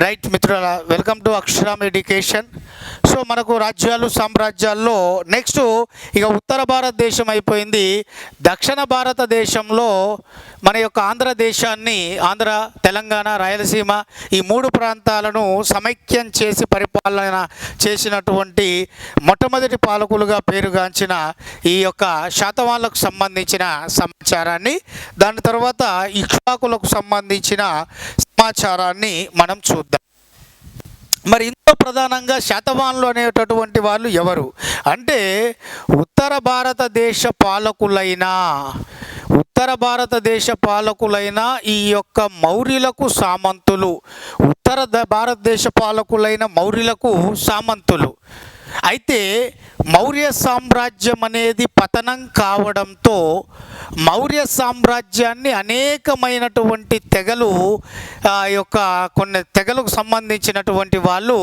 Right మిత్రుల welcome to Aksharam education. So మనకు రాజ్యాలు సామ్రాజ్యాల్లో నెక్స్ట్ ఇక ఉత్తర భారతదేశం అయిపోయింది. దక్షిణ భారతదేశంలో మన యొక్క ఆంధ్రదేశాన్ని ఆంధ్ర తెలంగాణ రాయలసీమ ఈ మూడు ప్రాంతాలను సమైక్యం చేసి పరిపాలన చేసినటువంటి మొట్టమొదటి పాలకులుగా పేరుగాంచిన ఈ యొక్క శాతవాళ్ళకు సంబంధించిన సమాచారాన్ని దాని తర్వాత ఇక్ష్వాకులకు సంబంధించిన సమాచారాన్ని మనం చూద్దాం. మరి ఇందులో ప్రధానంగా శాతవానులు అనేటటువంటి వాళ్ళు ఎవరు? అంటే ఉత్తర భారతదేశ పాలకులైన ఉత్తర భారతదేశ పాలకులైన ఈ యొక్క మౌర్యులకు సామంతులు. ఉత్తర భారతదేశ పాలకులైన మౌర్యులకు సామంతులు. అయితే మౌర్య సామ్రాజ్యం అనేది పతనం కావడంతో మౌర్య సామ్రాజ్యాన్ని అనేకమైనటువంటి తెగలు ఆ యొక్క కొన్ని తెగలకు సంబంధించినటువంటి వాళ్ళు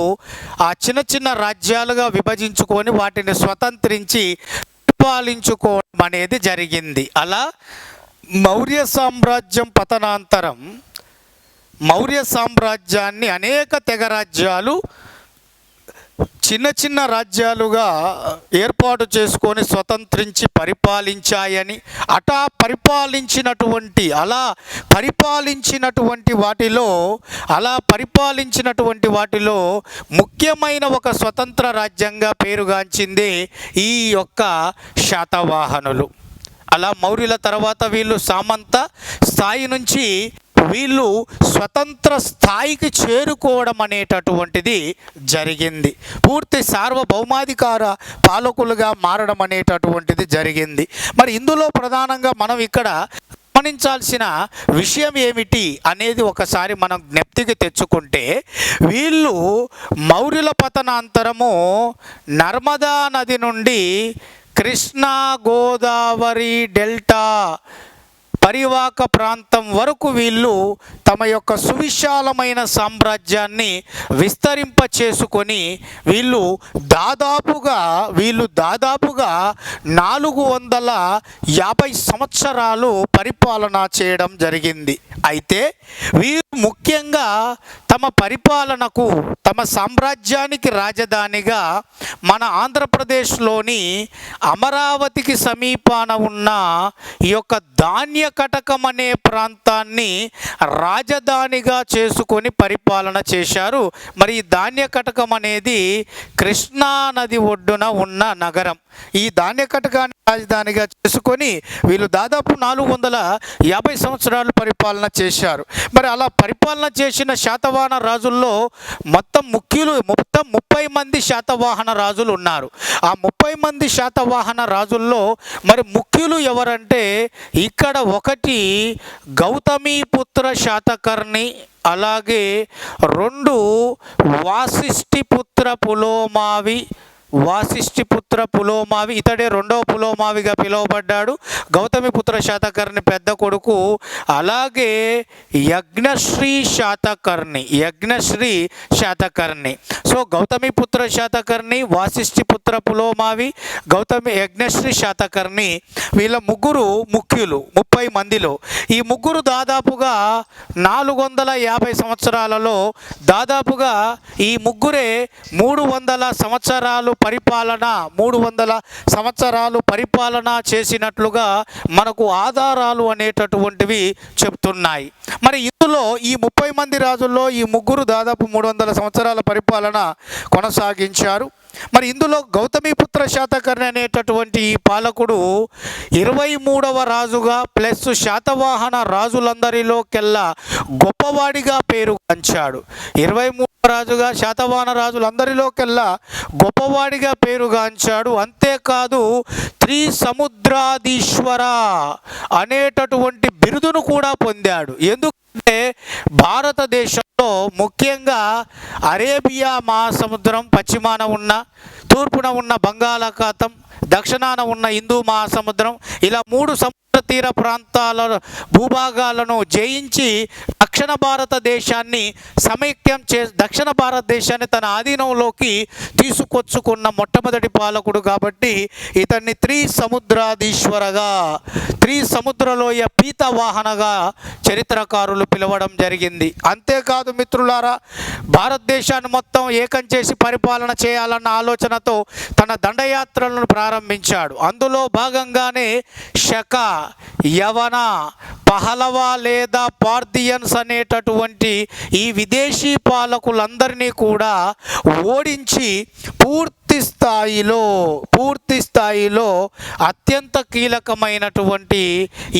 ఆ చిన్న చిన్న రాజ్యాలుగా విభజించుకొని వాటిని స్వతంత్రించి పరిపాలించుకోవడం అనేది జరిగింది. అలా మౌర్య సామ్రాజ్యం పతనాంతరం మౌర్య సామ్రాజ్యాన్ని అనేక తెగ రాజ్యాలు చిన్న చిన్న రాజ్యాలుగా ఏర్పాటు చేసుకొని స్వతంత్రించి పరిపాలించాయని అటా పరిపాలించినటువంటి అలా పరిపాలించినటువంటి వాటిలో అలా పరిపాలించినటువంటి వాటిలో ముఖ్యమైన ఒక స్వతంత్ర రాజ్యంగా పేరుగాంచింది ఈ యొక్క శాతవాహనులు. అలా మౌర్యుల తర్వాత వీళ్ళు సామంత స్థాయి నుంచి వీళ్ళు స్వతంత్ర స్థాయికి చేరుకోవడం అనేటటువంటిది జరిగింది. పూర్తి సార్వభౌమాధికార పాలకులుగా మారడం అనేటటువంటిది జరిగింది. మరి ఇందులో ప్రధానంగా మనం ఇక్కడ గమనించాల్సిన విషయం ఏమిటి అనేది ఒకసారి మనం జ్ఞప్తికి తెచ్చుకుంటే వీళ్ళు మౌర్యుల పతనాంతరము నర్మదా నది నుండి కృష్ణా గోదావరి డెల్టా పరివాక ప్రాంతం వరకు వీళ్ళు తమ యొక్క సువిశాలమైన సామ్రాజ్యాన్ని విస్తరింప చేసుకొని వీళ్ళు దాదాపుగా వీళ్ళు దాదాపుగా నాలుగు వందల యాభై సంవత్సరాలు పరిపాలన చేయడం జరిగింది. అయితే వీరు ముఖ్యంగా తమ పరిపాలనకు తమ సామ్రాజ్యానికి రాజధానిగా మన ఆంధ్రప్రదేశ్లోని అమరావతికి సమీపాన ఉన్న ఈ యొక్క ధాన్య కటకం అనే ప్రాంతాన్ని రాజధానిగా చేసుకొని పరిపాలన చేశారు. మరి ఈ ధాన్య కటకం అనేది కృష్ణా నది ఒడ్డున ఉన్న నగరం. ఈ ధాన్య కటకాన్ని రాజధానిగా చేసుకొని వీళ్ళు దాదాపు నాలుగు వందల యాభై సంవత్సరాలు పరిపాలన చేశారు. మరి అలా పరిపాలన చేసిన శాతవాహన రాజుల్లో మొత్తం ముఖ్యులు మొత్తం ముప్పై మంది శాతవాహన రాజులు ఉన్నారు. ఆ ముప్పై మంది శాతవాహన రాజుల్లో మరి ముఖ్యులు ఎవరంటే ఇక్కడ ఒకటి గౌతమీపుత్ర శాతకర్ణి అలాగే రెండు వాసిష్ఠిపుత్ర పులోమావి వాసిష్ఠిపుత్ర పులోమావి ఇతడే రెండవ పులోమావిగా పిలువబడ్డాడు. గౌతమిపుత్ర శాతకర్ణి పెద్ద కొడుకు అలాగే యజ్ఞశ్రీ శాతకర్ణి యజ్ఞశ్రీ శాతకర్ణి. సో గౌతమిపుత్ర శాతకర్ణి వాసిష్ఠిపుత్ర పులోమావి గౌతమి యజ్ఞశ్రీ శాతకర్ణి వీళ్ళ ముగ్గురు ముఖ్యులు ముప్పై మందిలో. ఈ ముగ్గురు దాదాపుగా నాలుగు వందల యాభై సంవత్సరాలలో దాదాపుగా ఈ ముగ్గురే మూడు వందల సంవత్సరాలు పరిపాలన మూడు వందల సంవత్సరాలు పరిపాలన చేసినట్లుగా మనకు ఆధారాలు అనేటటువంటివి చెప్తున్నాయి. మరి ఇందులో ఈ ముప్పై మంది రాజుల్లో ఈ ముగ్గురు దాదాపు మూడు వందల సంవత్సరాల పరిపాలన కొనసాగించారు. మరి ఇందులో గౌతమిపుత్ర శాతకర్ణి అనేటటువంటి ఈ పాలకుడు ఇరవై మూడవ రాజుగా ప్లస్ శాతవాహన రాజులందరిలోకెల్లా గొప్పవాడిగా పేరు పేరుగాంచాడు ఇరవై రాజుగా శాతవాహన రాజులందరిలోకెల్లా గొప్పవాడిగా పేరుగాంచాడు. అంతేకాదు త్రి సముద్రాధీశ్వర అనేటటువంటి బిరుదును కూడా పొందాడు. ఎందుకంటే భారతదేశంలో ముఖ్యంగా అరేబియా మహాసముద్రం పశ్చిమాన ఉన్న తూర్పున ఉన్న బంగాళాఖాతం దక్షిణాన ఉన్న హిందూ మహాసముద్రం ఇలా మూడు సముద్ర తీర ప్రాంతాల భూభాగాలను జయించి దక్షిణ భారతదేశాన్ని సమైక్యం చే దక్షిణ భారతదేశాన్ని తన ఆధీనంలోకి తీసుకొచ్చుకున్న మొట్టమొదటి పాలకుడు కాబట్టి ఇతన్ని త్రి సముద్రాధీశ్వరగా త్రి సముద్రలోయ పీత వాహనగా చరిత్రకారులు పిలవడం జరిగింది. అంతేకాదు మిత్రులారా భారతదేశాన్ని మొత్తం ఏకం చేసి పరిపాలన చేయాలన్న ఆలోచన ఆలోచనతో తన దండయాత్రలను ప్రారంభించాడు. అందులో భాగంగానే శక యవన పహలవా లేదా పార్థియన్స్ అనేటటువంటి ఈ విదేశీ పాలకులందరినీ కూడా ఓడించి పూర్తి స్థాయిలో పూర్తి స్థాయిలో అత్యంత కీలకమైనటువంటి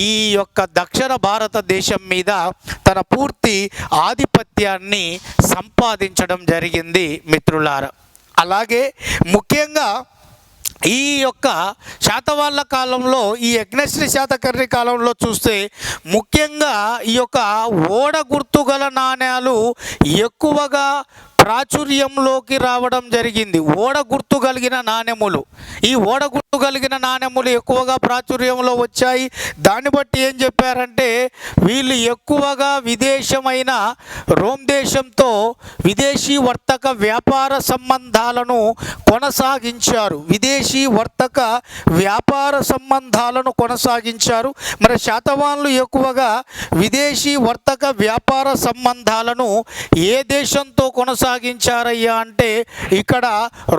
ఈ యొక్క దక్షిణ భారతదేశం మీద తన పూర్తి ఆధిపత్యాన్ని సంపాదించడం జరిగింది మిత్రులారా. అలాగే ముఖ్యంగా ఈ యొక్క శాతవాళ్ళ కాలంలో ఈ యజ్ఞశ్రీ శాతకర్ణి కాలంలో చూస్తే ముఖ్యంగా ఈ యొక్క ఓడ గుర్తుగల నాణ్యాలు ఎక్కువగా ప్రాచుర్యంలోకి రావడం జరిగింది. ఓడ గుర్తు కలిగిన నాణెములు. ఈ ఓడ గుర్తు కలిగిన నాణెములు ఎక్కువగా ప్రాచుర్యంలో వచ్చాయి. దాన్ని బట్టి ఏం చెప్పారంటే వీళ్ళు ఎక్కువగా విదేశమైన రోమ్ దేశంతో విదేశీ వర్తక వ్యాపార సంబంధాలను కొనసాగించారు. విదేశీ వర్తక వ్యాపార సంబంధాలను కొనసాగించారు. మరి శాతవాన్లు ఎక్కువగా విదేశీ వర్తక వ్యాపార సంబంధాలను ఏ దేశంతో కొనసాగించారయ్యా అంటే ఇక్కడ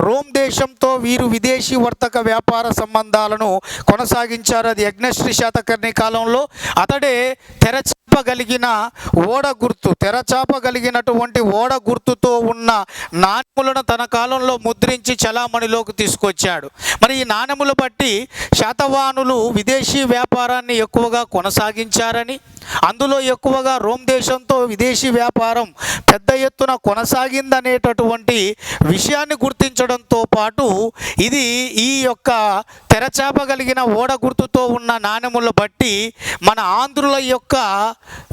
రోమ్ దేశంతో వీరు విదేశీ వర్తక వ్యాపార సంబంధాలను కొనసాగించారు. అది యజ్ఞశ్రీ శాతకర్ణి కాలంలో. అతడే కలిగిన ఓడ గుర్తు తెరచాప కలిగినటువంటి ఓడ గుర్తుతో ఉన్న నాణ్యములను తన కాలంలో ముద్రించి చలామణిలోకి తీసుకొచ్చాడు. మరి ఈ నాణ్యములు బట్టి శాతవానులు విదేశీ వ్యాపారాన్ని ఎక్కువగా కొనసాగించారని అందులో ఎక్కువగా రోమ్ దేశంతో విదేశీ వ్యాపారం పెద్ద ఎత్తున కొనసాగిందనేటటువంటి విషయాన్ని గుర్తించడంతో పాటు ఇది ఈ యొక్క తెరచాప కలిగిన ఓడ గుర్తుతో ఉన్న నాణెములు బట్టి మన ఆంధ్రుల యొక్క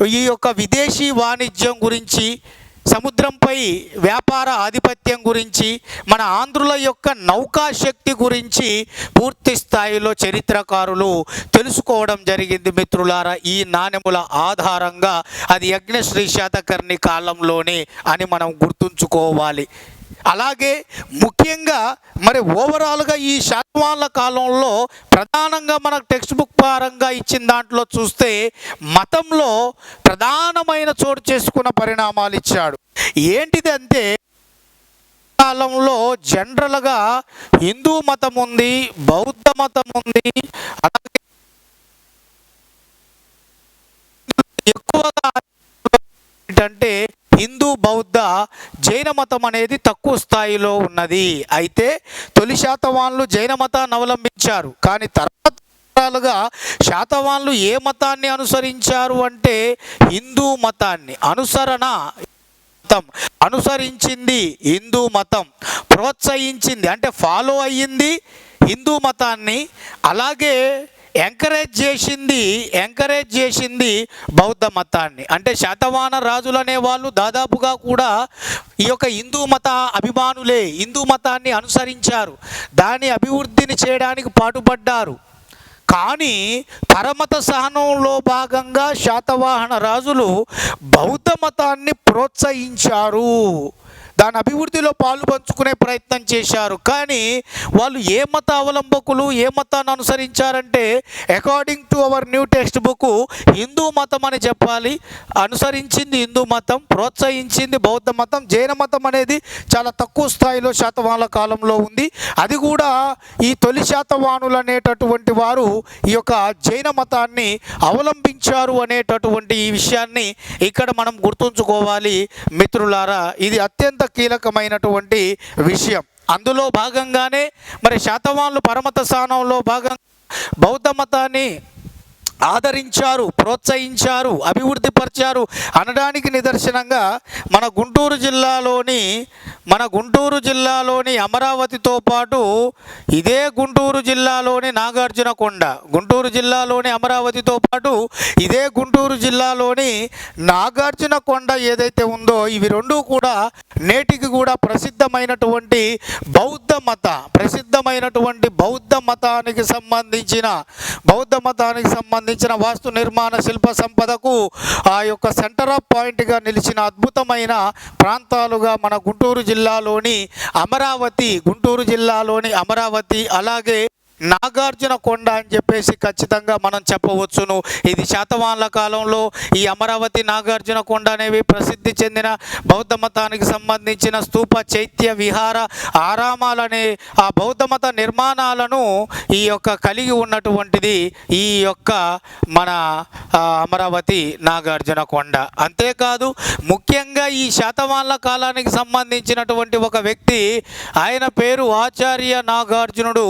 ఈ యొక్క విదేశీ వాణిజ్యం గురించి సముద్రంపై వ్యాపార ఆధిపత్యం గురించి మన ఆంధ్రుల యొక్క నౌకాశక్తి గురించి పూర్తి స్థాయిలో చరిత్రకారులు తెలుసుకోవడం జరిగింది మిత్రులారా. ఈ నాణెముల ఆధారంగా అది యజ్ఞశ్రీ శాతకర్ణి కాలంలోనే అని మనం గుర్తుంచుకోవాలి. అలాగే ముఖ్యంగా మరి ఓవరాల్గా ఈ శాతవాళ్ళ కాలంలో ప్రధానంగా మనకు టెక్స్ట్ బుక్ పరంగా ఇచ్చిన దాంట్లో చూస్తే మతంలో ప్రధానమైన చోటు చేసుకున్న పరిణామాలు ఇచ్చాడు. ఏంటిది అంటే కాలంలో జనరల్గా హిందూ మతం ఉంది బౌద్ధ మతం ఉంది అలాగే ఎక్కువగా ఏంటంటే హిందూ బౌద్ధ జైన మతం అనేది తక్కువ స్థాయిలో ఉన్నది. అయితే తొలి శాతవాన్లు జైన మతాన్ని అవలంబించారు. కానీ తర్వాత తరాలుగా శాతవాన్లు ఏ మతాన్ని అనుసరించారు అంటే హిందూ మతాన్ని. అనుసరణ మతం. అనుసరించింది హిందూ మతం. ప్రోత్సహించింది. అంటే ఫాలో అయ్యింది హిందూ మతాన్ని. అలాగే ఎంకరేజ్ చేసింది ఎంకరేజ్ చేసింది బౌద్ధ మతాన్ని. అంటే శాతవాహన రాజులు అనే వాళ్ళు దాదాపుగా కూడా ఈ యొక్క హిందూ మత అభిమానులే హిందూ మతాన్ని అనుసరించారు. దాని అభివృద్ధిని చేయడానికి పాటుపడ్డారు. కానీ పరమత సహనంలో భాగంగా శాతవాహన రాజులు బౌద్ధ మతాన్ని ప్రోత్సహించారు. దాని అభివృద్ధిలో పాలు పంచుకునే ప్రయత్నం చేశారు. కానీ వాళ్ళు ఏ మత అవలంబకులు ఏ మతాన్ని అనుసరించారంటే according to our new textbook Hindu మతం అని చెప్పాలి. అనుసరించింది హిందూ మతం ప్రోత్సహించింది బౌద్ధ మతం జైన మతం అనేది చాలా తక్కువ స్థాయిలో శాతవాహనుల కాలంలో ఉంది. అది కూడా ఈ తొలి శాతవాహనులు అనేటటువంటి వారు ఈ యొక్క జైన మతాన్ని అవలంబించారు అనేటటువంటి ఈ విషయాన్ని ఇక్కడ మనం గుర్తుంచుకోవాలి. మిత్రులారా ఇది అత్యంత కీలకమైనటువంటి విషయం. అందులో భాగంగానే మరి శాతవాన్లు పరమత స్థానంలో భాగంగా బౌద్ధ మతాన్ని ఆదరించారు ప్రోత్సహించారు అభివృద్ధి పరిచారు అనడానికి నిదర్శనంగా మన గుంటూరు జిల్లాలోని మన గుంటూరు జిల్లాలోని అమరావతితో పాటు ఇదే గుంటూరు జిల్లాలోని నాగార్జునకొండ గుంటూరు జిల్లాలోని అమరావతితో పాటు ఇదే గుంటూరు జిల్లాలోని నాగార్జునకొండ ఏదైతే ఉందో ఇవి రెండు కూడా నేటికి కూడా ప్రసిద్ధమైనటువంటి బౌద్ధ మత ప్రసిద్ధమైనటువంటి బౌద్ధ మతానికి సంబంధించిన బౌద్ధ మతానికి సంబంధించిన వాస్తు నిర్మాణ శిల్ప సంపదకు ఆ యొక్క సెంటర్ ఆఫ్ పాయింట్గా నిలిచిన అద్భుతమైన ప్రాంతాలుగా మన గుంటూరు జిల్లాలోని అమరావతి గుంటూరు జిల్లాలోని అమరావతి అలాగే నాగార్జున కొండ అని చెప్పేసి ఖచ్చితంగా మనం చెప్పవచ్చును. ఇది శాతవాహనుల కాలంలో ఈ అమరావతి నాగార్జున కొండ అనేవి ప్రసిద్ధి చెందిన బౌద్ధ మతానికి సంబంధించిన స్తూప చైత్య విహార ఆరామాలనే ఆ బౌద్ధ మత నిర్మాణాలను ఈ యొక్క కలిగి ఉన్నటువంటిది ఈ యొక్క మన అమరావతి నాగార్జున కొండ. అంతేకాదు ముఖ్యంగా ఈ శాతవాహనుల కాలానికి సంబంధించినటువంటి ఒక వ్యక్తి ఆయన పేరు ఆచార్య నాగార్జునుడు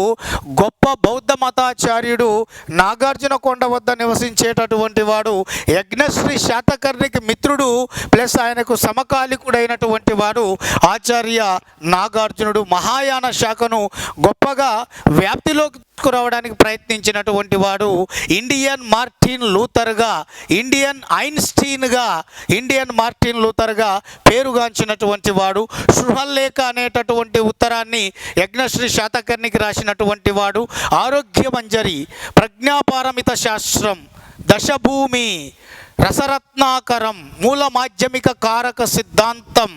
గొప్ప బౌద్ధ మతాచార్యుడు నాగార్జున కొండ వద్ద నివసించేటటువంటి వాడు యజ్ఞశ్రీ శాతకర్ణికి మిత్రుడు ప్లస్ ఆయనకు సమకాలికుడైనటువంటి వాడు ఆచార్య నాగార్జునుడు మహాయాన శాఖను గొప్పగా వ్యాప్తిలోకి తీసుకురావడానికి ప్రయత్నించినటువంటి వాడు ఇండియన్ మార్టిన్ లూథర్గా ఇండియన్ ఐన్స్టీన్గా ఇండియన్ మార్టిన్ లూథర్గా పేరుగాంచినటువంటి వాడు. సృహల్లేఖ అనేటటువంటి ఉత్తరాన్ని యజ్ఞశ్రీ శాతకర్ణికి రాసినటువంటి వాడు. ఆరోగ్యమంజరి ప్రజ్ఞాపారమిత శాస్త్రం దశభూమి రసరత్నాకరం మూల మాధ్యమిక కారక సిద్ధాంతం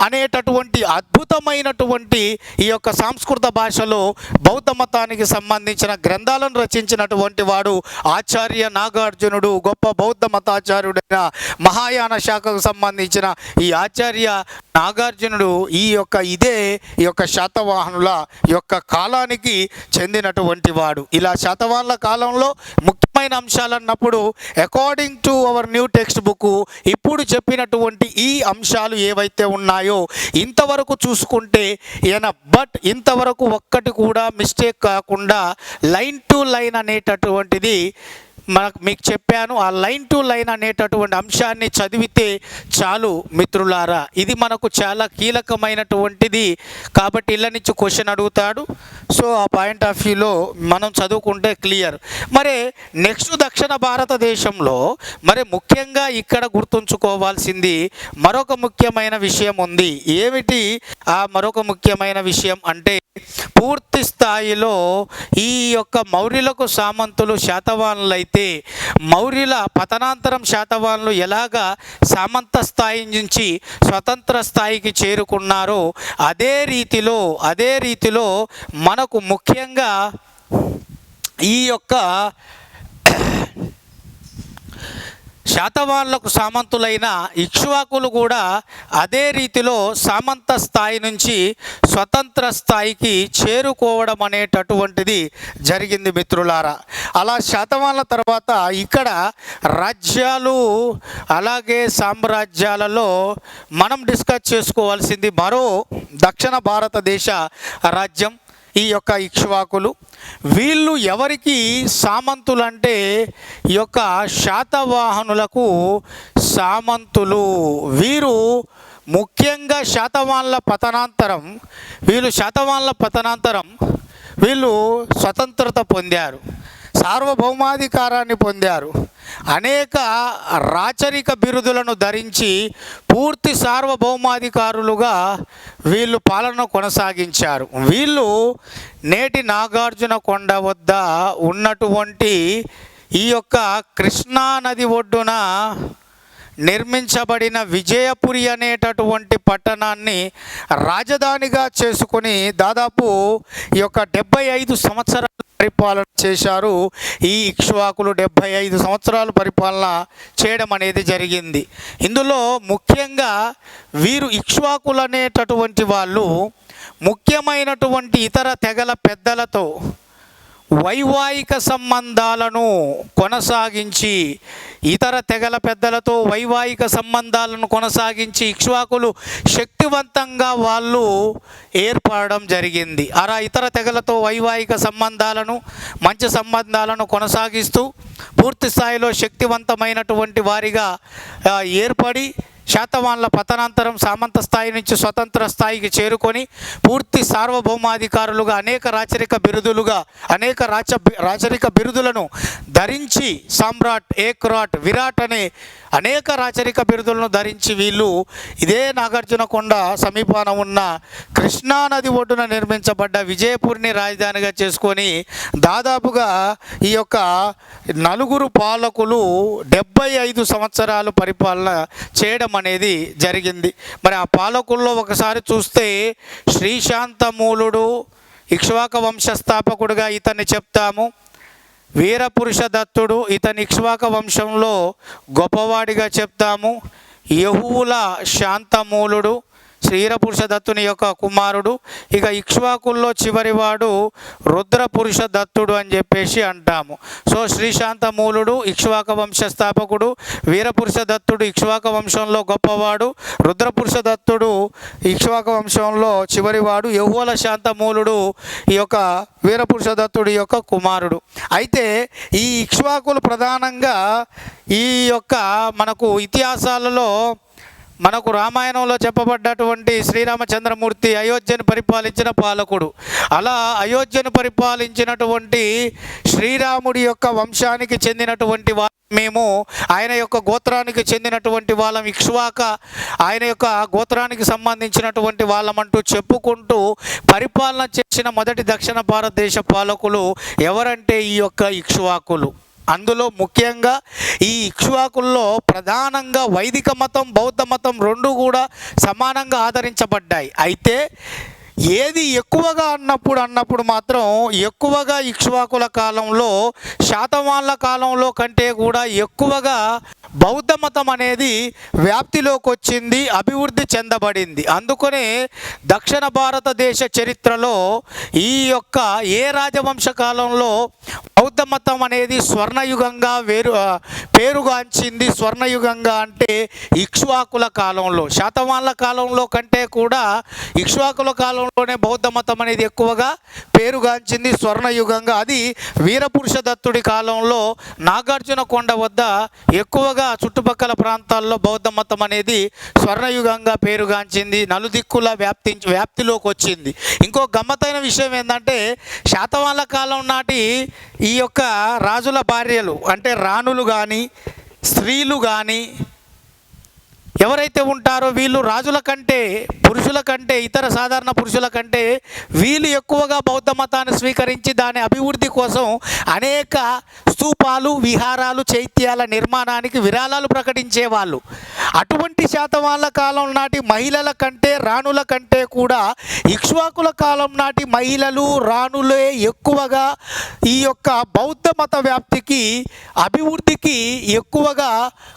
అనేటటువంటి అద్భుతమైనటువంటి ఈ యొక్క సంస్కృత భాషలో బౌద్ధ మతానికి సంబంధించిన గ్రంథాలను రచించినటువంటి వాడు ఆచార్య నాగార్జునుడు గొప్ప బౌద్ధ మతాచార్యుడైన మహాయాన శాఖకు సంబంధించిన ఈ ఆచార్య నాగార్జునుడు ఈ యొక్క ఇదే ఈ యొక్క శాతవాహనుల యొక్క కాలానికి చెందినటువంటి వాడు. ఇలా శాతవాహనుల కాలంలో ముఖ్యమైన అంశాలు అన్నప్పుడు according to our new textbook ఇప్పుడు చెప్పినటువంటి ఈ అంశాలు ఏవైతే ఉన్నాయో ఇంతవరకు చూసుకుంటే ఈయన బట్ ఇంతవరకు ఒక్కటి కూడా మిస్టేక్ కాకుండా లైన్ టు లైన్ అనేటటువంటిది మనకు మీకు చెప్పాను ఆ లైన్ టు లైన్ అనేటటువంటి అంశాన్ని చదివితే చాలు మిత్రులారా. ఇది మనకు చాలా కీలకమైనటువంటిది. కాబట్టి ఇళ్ళ నుంచి క్వశ్చన్ అడుగుతాడు. సో ఆ పాయింట్ ఆఫ్ వ్యూలో మనం చదువుకుంటే క్లియర్ మరి నెక్స్ట్ దక్షిణ భారతదేశంలో మరి ముఖ్యంగా ఇక్కడ గుర్తుంచుకోవాల్సింది మరొక ముఖ్యమైన విషయం ఉంది. ఏమిటి? ఆ మరొక ముఖ్యమైన విషయం అంటే పూర్తి స్థాయిలో ఈ యొక్క మౌర్యులకు సామంతులు అయితే మౌర్యుల పతనాంతరం శాతవాహనులు ఎలాగా సామంత స్థాయి నుంచి స్వతంత్ర స్థాయికి చేరుకున్నారో అదే రీతిలో అదే రీతిలో మనకు ముఖ్యంగా ఈ యొక్క శాతవాళ్ళకు సామంతులైన ఇక్ష్వాకులు కూడా అదే రీతిలో సామంత స్థాయి నుంచి స్వతంత్ర స్థాయికి చేరుకోవడం అనేటటువంటిది జరిగింది మిత్రులారా. అలా శాతవాళ్ళ తర్వాత ఇక్కడ రాజ్యాలు అలాగే సామ్రాజ్యాలలో మనం డిస్కస్ చేసుకోవాల్సింది మరో దక్షిణ భారతదేశ రాజ్యం ఈ యొక్క ఇక్ష్వాకులు వీళ్ళు ఎవరికి సామంతులు అంటే ఈ యొక్క శాతవాహనులకు సామంతులు. వీరు ముఖ్యంగా శాతవాన్ల పతనాంతరం వీళ్ళు శాతవాన్ల పతనాంతరం వీళ్ళు స్వతంత్రత పొందారు. సార్వభౌమాధికారాన్ని పొందారు. అనేక రాచరిక బిరుదులను ధరించి పూర్తి సార్వభౌమాధికారులుగా వీళ్ళు పాలన కొనసాగించారు. వీళ్ళు నేటి నాగార్జున కొండ వద్ద ఉన్నటువంటి ఈ యొక్క కృష్ణా నది ఒడ్డున నిర్మించబడిన విజయపురి అనేటటువంటి పట్టణాన్ని రాజధానిగా చేసుకుని దాదాపు ఈ యొక్క డెబ్బై ఐదు సంవత్సరాలు పరిపాలన చేశారు. ఈ ఇక్ష్వాకులు డెబ్భై ఐదు సంవత్సరాలు పరిపాలన చేయడం అనేది జరిగింది. ఇందులో ముఖ్యంగా వీరు ఇక్ష్వాకులు అనేటటువంటి వాళ్ళు ముఖ్యమైనటువంటి ఇతర తెగల పెద్దలతో వైవాహిక సంబంధాలను కొనసాగించి ఇతర తెగల పెద్దలతో వైవాహిక సంబంధాలను కొనసాగించి ఇక్ష్వాకులు శక్తివంతంగా వాళ్ళు ఏర్పడడం జరిగింది. అలా ఇతర తెగలతో వైవాహిక సంబంధాలను మంచి సంబంధాలను కొనసాగిస్తూ పూర్తి స్థాయిలో శక్తివంతమైనటువంటి వారిగా ఏర్పడి శాతవాన్ల పతనాంతరం సామంత స్థాయి నుంచి స్వతంత్ర స్థాయికి చేరుకొని పూర్తి సార్వభౌమాధికారులుగా అనేక రాచరిక బిరుదులుగా అనేక రాచ రాచరిక బిరుదులను ధరించి సామ్రాట్ ఏక్రాట్ విరాట్ అనే అనేక రాచరిక బిరుదులను ధరించి వీళ్ళు ఇదే నాగార్జునకొండ సమీపాన ఉన్న కృష్ణా నది ఒడ్డున నిర్మించబడ్డ విజయపూర్ని రాజధానిగా చేసుకొని దాదాపుగా ఈ యొక్క నలుగురు పాలకులు డెబ్బై ఐదు సంవత్సరాలు పరిపాలన చేయడం అనేది జరిగింది. మరి ఆ పాలకుల్లో ఒకసారి చూస్తే శ్రీశాంతమూలుడు ఇక్ష్వాక వంశస్థాపకుడుగా ఇతన్ని చెప్తాము. వీరపురుష దత్తుడు ఇతని ఇక్ష్వాక వంశంలో గొప్పవాడిగా చెప్తాము. యహువుల శాంతమూలుడు శ్రీరపురుష దత్తుని యొక్క కుమారుడు. ఇక ఇక్ష్వాకుల్లో చివరివాడు రుద్రపురుష దత్తుడు అని చెప్పేసి అంటాము. సో శ్రీశాంతమూలుడు ఇక్ష్వాక వంశ స్థాపకుడు దత్తుడు ఇక్ష్వాక వంశంలో గొప్పవాడు రుద్రపురుషదత్తుడు ఇక్ష్వాక వంశంలో చివరివాడు యహువల శాంతమూలుడు ఈ యొక్క వీరపురుష దత్తుడి యొక్క కుమారుడు. అయితే ఈ ఇక్ష్వాకులు ప్రధానంగా ఈ యొక్క మనకు ఇతిహాసాలలో మనకు రామాయణంలో చెప్పబడ్డటువంటి శ్రీరామచంద్రమూర్తి అయోధ్యను పరిపాలించిన పాలకుడు. అలా అయోధ్యను పరిపాలించినటువంటి శ్రీరాముడి యొక్క వంశానికి చెందినటువంటి వా మేము ఆయన యొక్క గోత్రానికి చెందినటువంటి వాళ్ళం ఇక్ష్వాక ఆయన యొక్క గోత్రానికి సంబంధించినటువంటి వాళ్ళమంటూ చెప్పుకుంటూ పరిపాలన చేసిన మొదటి దక్షిణ భారతదేశ పాలకులు ఎవరంటే ఈ యొక్క ఇక్ష్వాకులు. అందులో ముఖ్యంగా ఈ ఇక్ష్వాకుల్లో ప్రధానంగా వైదిక మతం బౌద్ధ మతం రెండు కూడా సమానంగా ఆదరించబడ్డాయి. అయితే ఏది ఎక్కువగా అన్నప్పుడు అన్నప్పుడు మాత్రం ఎక్కువగా ఇక్ష్వాకుల కాలంలో శాతవాన్ల కాలంలో కంటే కూడా ఎక్కువగా బౌద్ధ మతం అనేది వ్యాప్తిలోకి వచ్చింది అభివృద్ధి చెందబడింది. అందుకనే దక్షిణ భారతదేశ చరిత్రలో ఈ యొక్క ఏ రాజవంశ కాలంలో బౌద్ధ మతం అనేది స్వర్ణయుగంగా వేరు పేరుగాంచింది. స్వర్ణయుగంగా అంటే ఇక్ష్వాకుల కాలంలో శాతవాన్ల కాలంలో కంటే కూడా ఇక్ష్వాకుల కాలంలోనే బౌద్ధ మతం అనేది ఎక్కువగా పేరుగాంచింది స్వర్ణయుగంగా. అది వీరపురుష దత్తుడి కాలంలో నాగార్జున కొండ వద్ద ఎక్కువగా చుట్టుపక్కల ప్రాంతాల్లో బౌద్ధ మతం అనేది స్వర్ణయుగంగా పేరుగాంచింది నలుదిక్కుల వ్యాప్తి వ్యాప్తిలోకి వచ్చింది ఇంకో గమ్మతైన విషయం ఏంటంటే శాతవాన్ల కాలం నాటి ఈ యొక్క రాజుల భార్యలు అంటే రాణులు కానీ స్త్రీలు కానీ ఎవరైతే ఉంటారో వీళ్ళు రాజుల కంటే పురుషుల కంటే ఇతర సాధారణ పురుషుల కంటే వీళ్ళు ఎక్కువగా బౌద్ధ మతాన్ని స్వీకరించి దాని అభివృద్ధి కోసం అనేక స్తూపాలు విహారాలు చైత్యాల నిర్మాణానికి విరాళాలు ప్రకటించేవాళ్ళు అటువంటి శాతవాళ్ళ కాలం నాటి మహిళల కంటే రాణుల కంటే కూడా ఇక్ష్వాకుల కాలం నాటి మహిళలు రాణులే ఎక్కువగా ఈ యొక్క బౌద్ధ మత వ్యాప్తికి అభివృద్ధికి ఎక్కువగా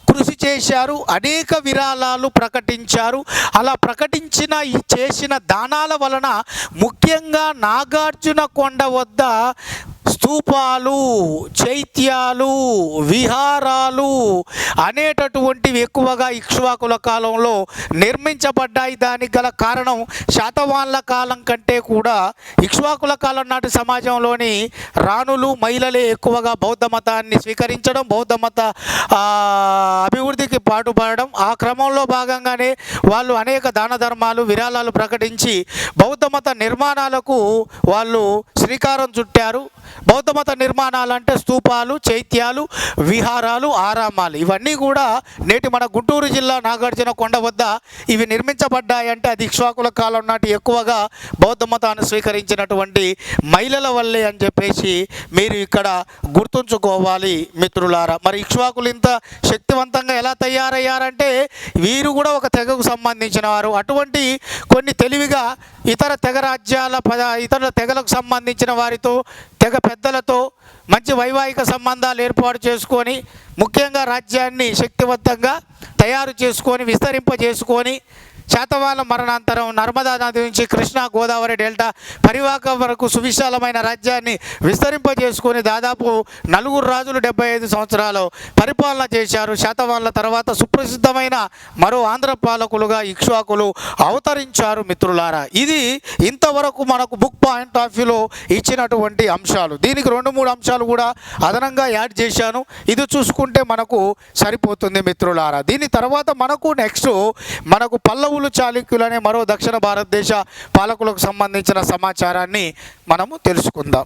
కృషి చేశారు అనేక విరాళాలు ప్రకటించారు అలా ప్రకటించిన ఈ చేసిన దానాల వలన ముఖ్యంగా నాగార్జున కొండ వద్ద ధూపాలు చైత్యాలు విహారాలు అనేటటువంటివి ఎక్కువగా ఇక్ష్వాకుల కాలంలో నిర్మించబడ్డాయి. దానికి గల కారణం శాతవాన్ల కాలం కంటే కూడా ఇక్ష్వాకుల కాలం నాటి సమాజంలోని రాణులు మహిళలే ఎక్కువగా బౌద్ధ మతాన్ని స్వీకరించడం బౌద్ధ మత అభివృద్ధికి పాటుపడడం. ఆ క్రమంలో భాగంగానే వాళ్ళు అనేక దాన ధర్మాలు విరాళాలు ప్రకటించి బౌద్ధ మత నిర్మాణాలకు వాళ్ళు శ్రీకారం చుట్టారు. బౌద్ధ మత నిర్మాణాలు అంటే స్తూపాలు చైత్యాలు విహారాలు ఆరామాలు. ఇవన్నీ కూడా నేటి మన గుంటూరు జిల్లా నాగార్జున కొండ వద్ద ఇవి నిర్మించబడ్డాయంటే అది ఇక్ష్వాకుల కాలం నాటి ఎక్కువగా బౌద్ధ మతాన్ని స్వీకరించినటువంటి మహిళల వల్లే అని చెప్పేసి మీరు ఇక్కడ గుర్తుంచుకోవాలి మిత్రులారా. మరి ఇక్ష్వాకులు ఇంత శక్తివంతంగా ఎలా తయారయ్యారంటే వీరు కూడా ఒక తెగకు సంబంధించిన వారు. అటువంటి కొన్ని తెలివిగా ఇతర తెగ రాజ్యాల పద ఇతర తెగలకు సంబంధించిన వారితో తెగ పెద్దలతో మంచి వైవాహిక సంబంధాలు ఏర్పాటు చేసుకొని ముఖ్యంగా రాజ్యాన్ని శక్తివంతంగా తయారు చేసుకొని విస్తరింపజేసుకొని శాతవాల మరణాంతరం నర్మదా నది నుంచి కృష్ణా గోదావరి డెల్టా పరివాహక వరకు సువిశాలమైన రాజ్యాన్ని విస్తరింపజేసుకుని దాదాపు నలుగురు రాజులు డెబ్బై ఐదు సంవత్సరాలు పరిపాలన చేశారు. శాతవాళ్ళ తర్వాత సుప్రసిద్ధమైన మరో ఆంధ్ర పాలకులుగా ఇక్ష్వాకులు అవతరించారు మిత్రులారా. ఇది ఇంతవరకు మనకు బుక్ పాయింట్ ఆఫ్ వ్యూలో ఇచ్చినటువంటి అంశాలు. దీనికి రెండు మూడు అంశాలు కూడా అదనంగా యాడ్ చేశాను. ఇది చూసుకుంటే మనకు సరిపోతుంది మిత్రులారా. దీని తర్వాత మనకు నెక్స్ట్ మనకు పల్లవు పల్లవులు చాళుక్యులనే మరో దక్షిణ భారతదేశ పాలకులకు సంబంధించిన సమాచారాన్ని మనము తెలుసుకుందాం.